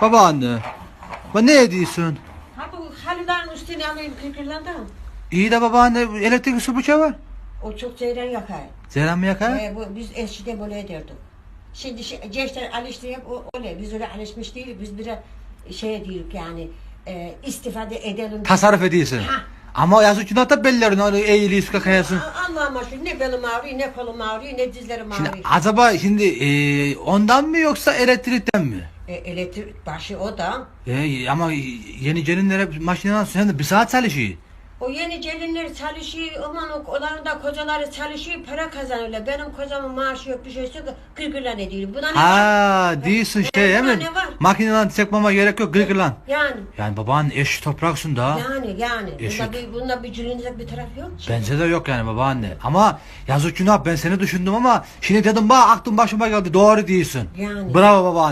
Babaanne. Ba ne ediyorsun? Ha bu halıların üstüne alayım kırkırlardan. İyi de babaanne elektrik su bıçağı var. O çok ceyran yakar. Zeren mi yakar? Ee, bu, biz eskiden böyle ederdik. Şimdi şey, gençler alıştırıp o öyle. Biz öyle alışmış değiliz. Biz biraz şey diyoruz yani e, istifade edelim. Tasarruf ediyorsun. Ha. Ama yazık günah da bellerin öyle eğiliyor su kakayasın. A- Allah'ım aşkına ne belim ağrıyor, ne kolum ağrıyor, ne dizlerim Şimdi ağrıyor. acaba şimdi e, ondan mı yoksa elektrikten mi? E, elektrik başı o da. E, ama yeni gelinlere makineden de bir saat çalışıyor. O yeni gelinler çalışıyor, aman o- onların da kocaları çalışıyor, para kazanıyorlar. Benim kocamın maaşı yok bir şeyse gırgırlan ediyor. Buna ne var? Ha diyorsun şey değil mi? ne var? Makineden çekmeme gerek yok gırgır lan. Yani, Yani baban eş topraksın da. yani, yani. Eşit. Bunda bir, bunda bir cülünecek bir taraf yok. Bence de yok yani babaanne. Ama yazık günah ben seni düşündüm ama şimdi dedim bak aklım başıma geldi doğru diyorsun. Yani. Bravo babaanne.